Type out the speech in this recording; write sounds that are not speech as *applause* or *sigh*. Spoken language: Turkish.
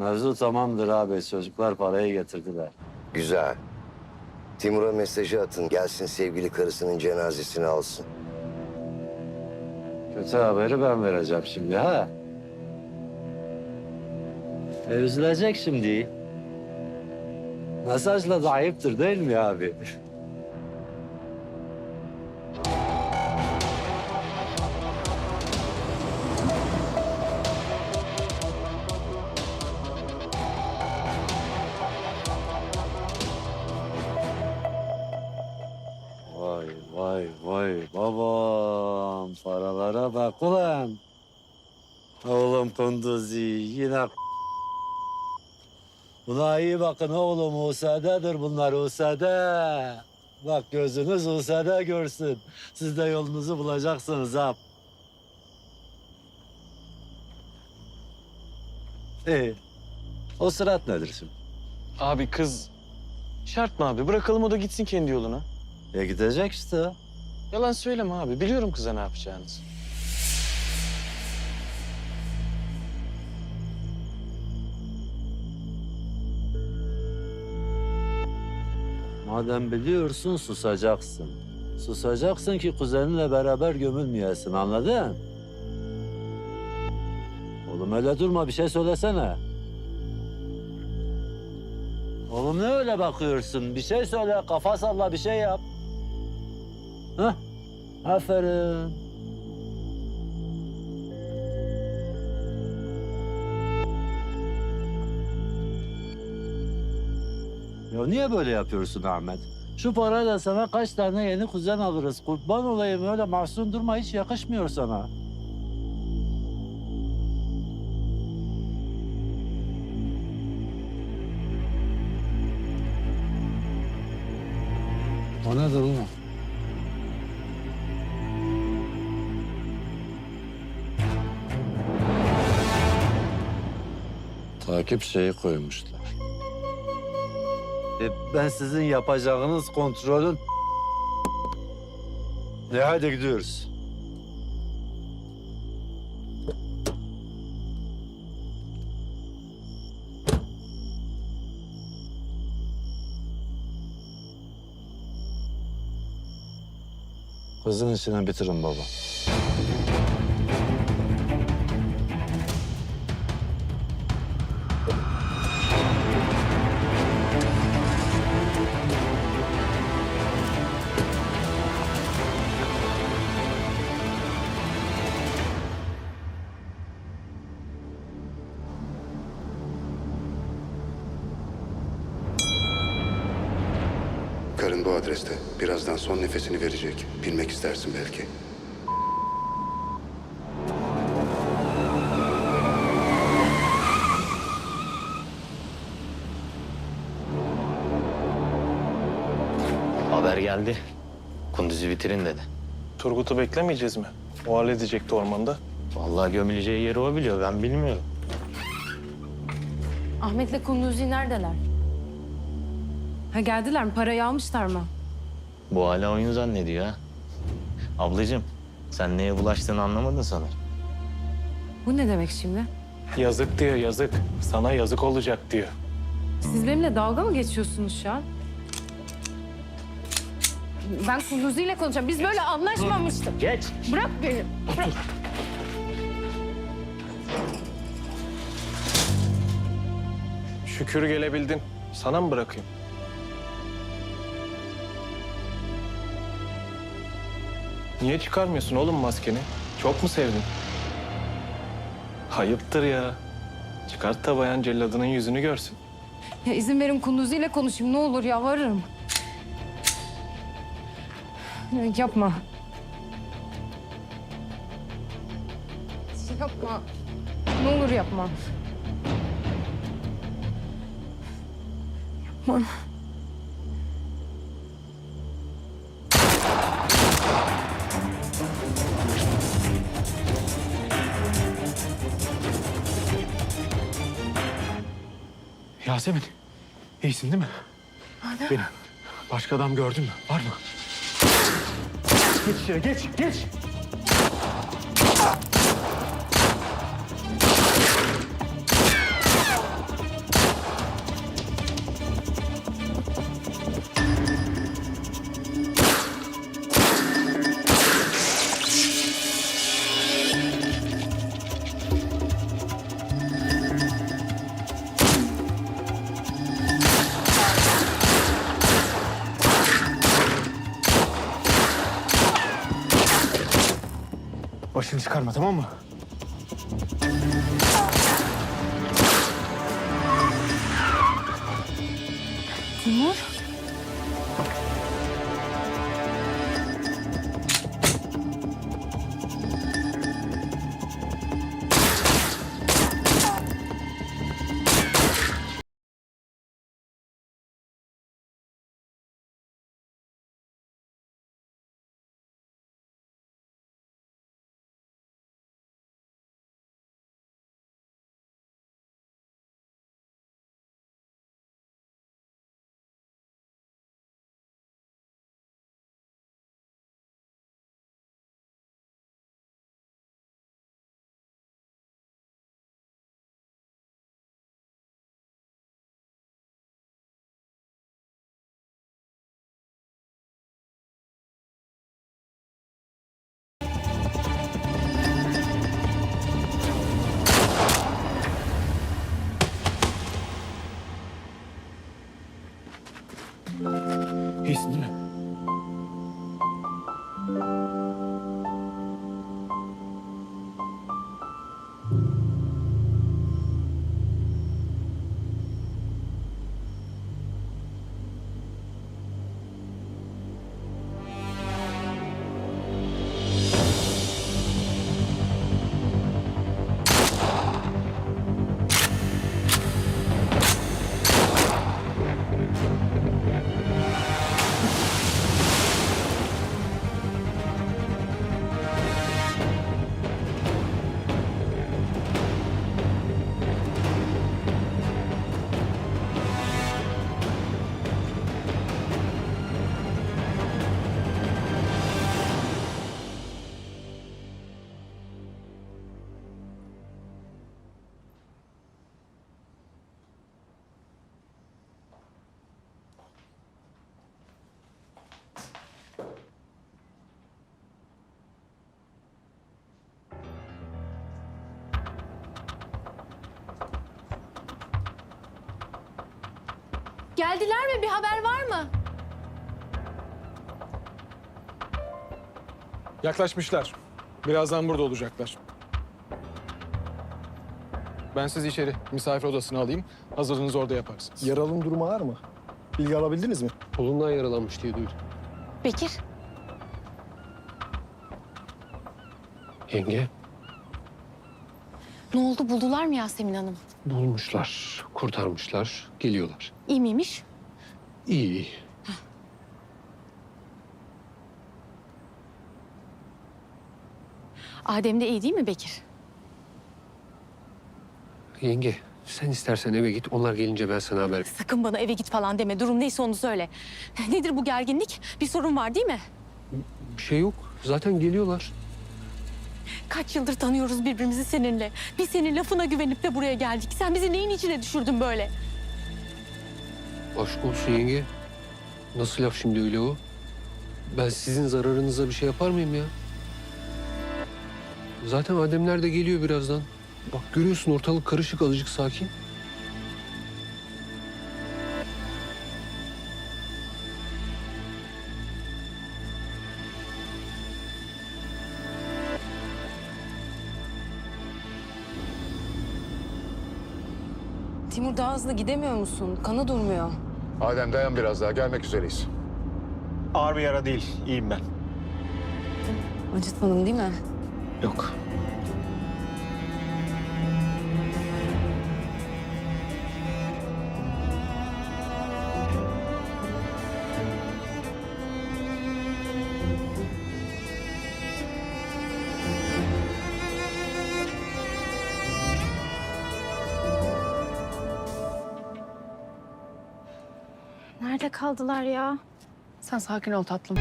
Mevzu tamamdır abi. Çocuklar parayı getirdiler. Güzel. Timur'a mesajı atın. Gelsin sevgili karısının cenazesini alsın. Kötü haberi ben vereceğim şimdi ha. E, üzülecek şimdi. Mesajla da ayıptır değil mi abi? *laughs* Vay vay vay babam paralara bak ulan. Oğlum Kunduzi yine Buna iyi bakın oğlum Usade'dir bunlar Usade. Bak gözünüz Usade görsün. Siz de yolunuzu bulacaksınız ha. İyi. O sırat nedir şimdi? Abi kız şart mı abi? Bırakalım o da gitsin kendi yoluna. Ya gidecek işte. Yalan söyleme abi. Biliyorum kıza ne yapacağınızı. Madem biliyorsun susacaksın. Susacaksın ki kuzeninle beraber gömülmeyesin anladın? Oğlum öyle durma bir şey söylesene. Oğlum ne öyle bakıyorsun? Bir şey söyle, kafa salla bir şey yap. Hah, aferin. Ya niye böyle yapıyorsun Ahmet? Şu parayla sana kaç tane yeni kuzen alırız. Kurban olayım öyle mahzun durma hiç yakışmıyor sana. O nedir oğlum? Takip şeyi koymuşlar. E, ben sizin yapacağınız kontrolün... Ne hadi gidiyoruz. Kızın işini bitirin baba. Karın bu adreste. Birazdan son nefesini verecek. Bilmek istersin belki. Haber geldi. Kunduz'u bitirin dedi. Turgut'u beklemeyeceğiz mi? O halledecekti ormanda. Vallahi gömüleceği yeri o biliyor. Ben bilmiyorum. Ahmet'le Kunduzi neredeler? Ha geldiler mi? Parayı almışlar mı? Bu hala oyun zannediyor ha. Ablacığım sen neye bulaştığını anlamadın sanırım. Bu ne demek şimdi? Yazık diyor yazık. Sana yazık olacak diyor. Siz benimle dalga mı geçiyorsunuz şu an? Ben Kunduzi ile konuşacağım. Biz böyle anlaşmamıştık. Geç. Bırak beni. Bırak. Şükür gelebildin. Sana mı bırakayım? Niye çıkarmıyorsun oğlum maskeni? Çok mu sevdin? Hayıptır ya. Çıkart da bayan celladının yüzünü görsün. Ya izin verin Kunduzi ile konuşayım. Ne olur yalvarırım. Ya yapma. Yapma. Ne olur yapma. Yapma. Yasemin, iyisin değil mi? Benim. Başka adam gördün mü? Var mı? Geç içeri, geç, geç. Sesini çıkarma tamam mı? Timur. Geldiler mi? Bir haber var mı? Yaklaşmışlar. Birazdan burada olacaklar. Ben sizi içeri misafir odasına alayım. Hazırlığınızı orada yaparsınız. Yaralının durumu ağır mı? Bilgi alabildiniz mi? Kolundan yaralanmış diye duydum. Bekir. Yenge Ne oldu? Buldular mı Yasemin Hanım? bulmuşlar, kurtarmışlar, geliyorlar. İyi miymiş? İyi iyi. Adem de iyi değil mi Bekir? Yenge sen istersen eve git. Onlar gelince ben sana haber Sakın bana eve git falan deme. Durum neyse onu söyle. Nedir bu gerginlik? Bir sorun var değil mi? Bir şey yok. Zaten geliyorlar. Kaç yıldır tanıyoruz birbirimizi seninle. Biz senin lafına güvenip de buraya geldik. Sen bizi neyin içine düşürdün böyle? Aşk olsun yenge. Nasıl laf şimdi öyle o? Ben sizin zararınıza bir şey yapar mıyım ya? Zaten Ademler de geliyor birazdan. Bak görüyorsun ortalık karışık azıcık sakin. Daha hızlı gidemiyor musun? Kanı durmuyor. Adem dayan biraz daha gelmek üzereyiz. Ağır bir yara değil. İyiyim ben. Acıtmadın değil mi? Yok. Kaldılar ya? Sen sakin ol tatlım.